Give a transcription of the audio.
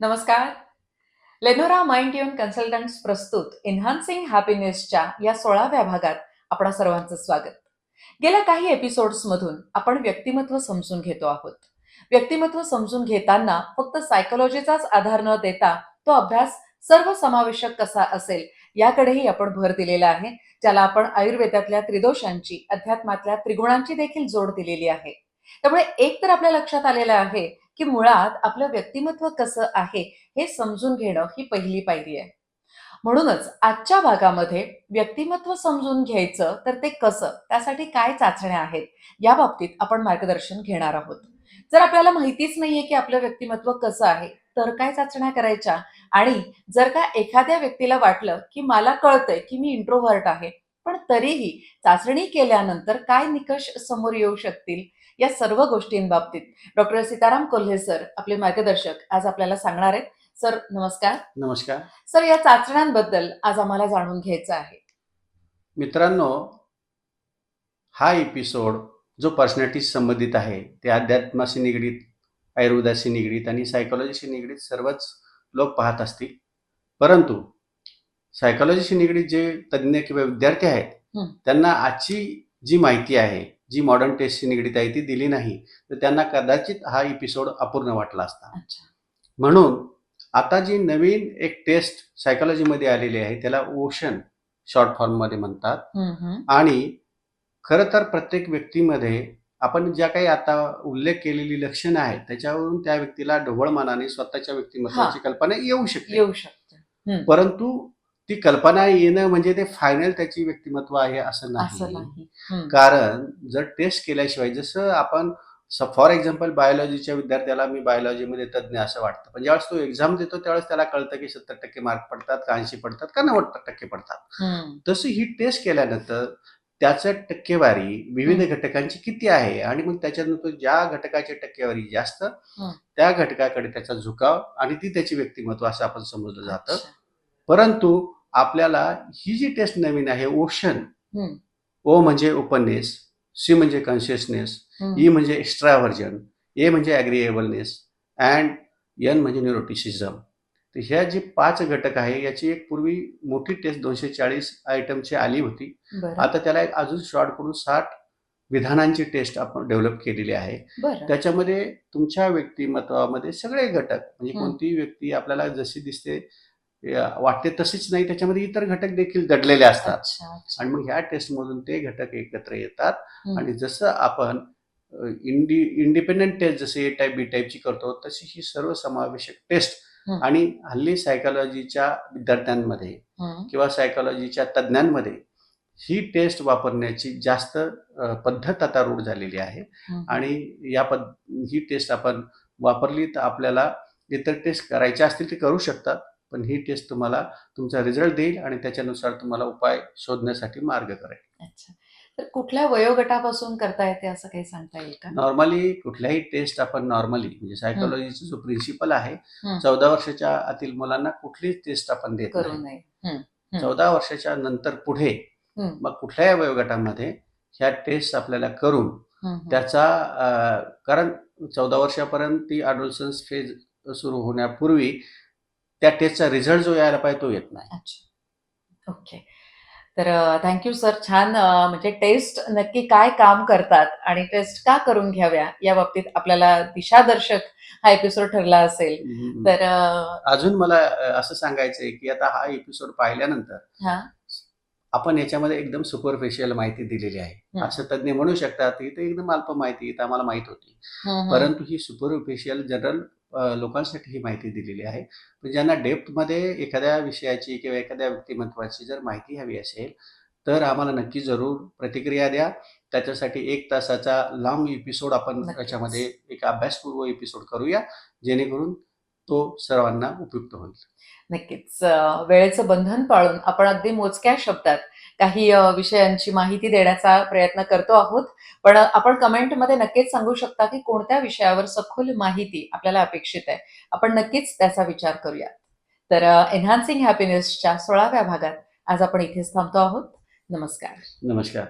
नमस्कार. लेनोरा mind tune consultants प्रस्तुत एन्हान्सिंग हॅपीनेसच्या या सोळाव्या भागात आपणा सर्वांचं स्वागत. गेल्या काही एपिसोड्समधून आपण व्यक्तिमत्व समजून घेतो आहोत. व्यक्तिमत्व समजून घेताना फक्त सायकोलॉजीचाच आधार न देता तो अभ्यास सर्वसमावेशक कसा असेल याकडेही आपण भर दिलेला आहे ज्याला आपण आयुर्वेदातल्या त्रिदोषांची अध्यात्मातल्या त्रिगुणांची देखील जोड दिलेली आहे. त्यामुळे एक तर आपल्या लक्षात आलेलं आहे की मुळात आपलं व्यक्तिमत्व कसं आहे हे समजून घेणं ही पहिली पायरी आहे. म्हणूनच आजच्या भागामध्ये व्यक्तिमत्व समजून घ्यायचं तर ते कसं त्यासाठी काय चाचण्या आहेत या बाबतीत आपण मार्गदर्शन घेणार आहोत. जर आपल्याला माहितीच नाहीये की आपलं व्यक्तिमत्व कसं आहे तर काय चाचण्या करायच्या? आणि जर का एखाद्या व्यक्तीला वाटलं की मला कळतंय की मी इंट्रोव्हर्ट आहे पण तरीही चाचणी केल्यानंतर काय निकष समोर येऊ शकतील या सर्व गोष्टींबाबतीत डॉक्टर सीताराम कोल्हे सर आपले मार्गदर्शक आज आपल्याला सांगणार आहेत. सर नमस्कार. नमस्कार. सर या चाचण्यांबद्दल आज आम्हाला जाणून घ्यायचं आहे. मित्रांनो हा एपिसोड जो पर्सनॅलिटी संबंधित आहे ते अध्यात्माशी निगडीत आयुर्वेदाशी निगडीत आणि सायकोलॉजीशी निगडीत सर्वच लोक पाहत असतील. परंतु सायकोलॉजीशी निगडीत जे तज्ज्ञ किंवा विद्यार्थी आहेत. त्यांना आजची जी माहिती आहे जी मॉडर्न टेस्टशी निगडीत आहे ती दिली नाही तर त्यांना कदाचित हा एपिसोड अपूर्ण वाटला असता. म्हणून आता जी नवीन एक टेस्ट सायकोलॉजीमध्ये आलेली आहे त्याला ओशन शॉर्ट फॉर्ममध्ये म्हणतात. आणि खरं तर प्रत्येक व्यक्तीमध्ये आपण ज्या काही आता उल्लेख केलेली लक्षणं आहेत त्याच्यावरून त्या व्यक्तीला ढोबळमानाने स्वतःच्या व्यक्तिमत्वाची कल्पना येऊ शकते. येऊ शकतं. परंतु ती कल्पना येणं म्हणजे ते फायनल त्याची व्यक्तिमत्व आहे असं नाही. कारण जर टेस्ट केल्याशिवाय जसं आपण फॉर एक्झाम्पल बायोलॉजीच्या विद्यार्थ्याला मी बायोलॉजीमध्ये तज्ज्ञ असं वाटतं पण ज्यावेळेस तो एक्झाम देतो त्यावेळेस त्याला कळतं की सत्तर टक्के मार्क पडतात का ऐंशी पडतात का नव्वद टक्के पडतात. तशी ही टेस्ट केल्यानंतर त्याचं टक्केवारी विविध घटकांची किती आहे आणि मग त्याच्यानंतर ज्या घटकाची टक्केवारी जास्त. त्या घटकाकडे त्याचा झुकाव आणि ती त्याची व्यक्तिमत्व असं आपण समजलं जातं. परंतु आपल्याला ही जी टेस्ट नवीन आहे ओशन. ओ म्हणजे ओपननेस सी म्हणजे कॉन्शियसनेस. ई म्हणजे एक्स्ट्राव्हर्जन ए म्हणजे ॲग्रिएबलनेस अँड एन म्हणजे न्यूरोटिसिझम तर ह्या जी पाच घटक आहे याची एक पूर्वी मोठी टेस्ट दोनशे चाळीस आयटमची आली होती आता त्याला एक अजून शॉर्ट करून साठ विधानांची टेस्ट आपण डेव्हलप केलेली आहे त्याच्यामध्ये तुमच्या व्यक्तिमत्वामध्ये सगळे घटक म्हणजे. कोणतीही व्यक्ती आपल्याला जशी दिसते वाटते तशीच नाही त्याच्यामध्ये इतर घटक देखील दडलेले असतात आणि मग ह्या टेस्टमधून ते घटक एकत्र येतात. आणि जसं आपण इंडि इंडिपेंडंट टेस्ट जसे ए टाईप बी टाईपची करतो तशी ही सर्वसमावेशक टेस्ट हं. आणि हल्ली सायकोलॉजीच्या विद्यार्थ्यांमध्ये. किंवा सायकोलॉजीच्या तज्ज्ञांमध्ये ही टेस्ट वापरण्याची जास्त पद्धत आता रूढ झालेली आहे. आणि या पद ही टेस्ट आपण वापरली तर आपल्याला इतर टेस्ट करायच्या असतील ते करू शकतात पण ही टेस्ट तुम्हाला तुमचा रिझल्ट देईल आणि त्याच्यानुसार तुम्हाला उपाय शोधण्यासाठी मार्ग करेल अच्छा तर कुठल्या वयोगटापासून करता येते असं काही सांगता येईल का नॉर्मली कुठल्याही टेस्ट आपण नॉर्मली म्हणजे सायकोलॉजीचा जो प्रिन्सिपल आहे. चौदा वर्षाच्या आतील मुलांना कुठलीच टेस्ट आपण देत नाही. चौदा वर्षाच्या नंतर पुढे. मग कुठल्याही वयोगटामध्ये ह्या टेस्ट आपल्याला करून. त्याचा कारण चौदा वर्षापर्यंत ती अडोल्सन्स फेज सुरू होण्यापूर्वी त्या टेस्टचा रिझल्ट जो यायला पाहिजे तो येत नाही. ओके तर थँक्यू सर छान म्हणजे टेस्ट नक्की काय काम करतात आणि टेस्ट का करून घ्याव्या या बाबतीत आपल्याला दिशादर्शक हा एपिसोड ठरला असेल. तर अजून मला असं सांगायचं आहे की आता हा एपिसोड पाहिल्यानंतर आपण याच्यामध्ये एकदम सुपरफिशियल माहिती दिलेली आहे. असं तज्ज्ञ म्हणू शकतात की ते एकदम अल्प माहिती आम्हाला माहीत होती. परंतु ही सुपरफिशियल जनरल लोकांसाठी ही माहिती दिलेली आहे ज्यांना डेप्थमध्ये एखाद्या विषयाची किंवा एखाद्या व्यक्तिमत्वाची जर माहिती हवी असेल तर आम्हाला नक्की जरूर प्रतिक्रिया द्या त्याच्यासाठी एक तासाचा लाँग एपिसोड आपण. त्याच्यामध्ये एक अभ्यासपूर्व एपिसोड करूया जेणेकरून तो सर्वांना उपयुक्त होईल. नक्कीच. वेळेचं बंधन पाळून आपण अगदी मोजक्या शब्दात काही विषयांची माहिती देण्याचा प्रयत्न करतो आहोत. पण आपण कमेंटमध्ये नक्कीच सांगू शकता की कोणत्या विषयावर सखोल माहिती आपल्याला अपेक्षित आहे. आपण नक्कीच त्याचा विचार करूया तर एन्हान्सिंग हॅपीनेसच्या सोळाव्या भागात आज आपण इथेच थांबतो आहोत. नमस्कार. नमस्कार.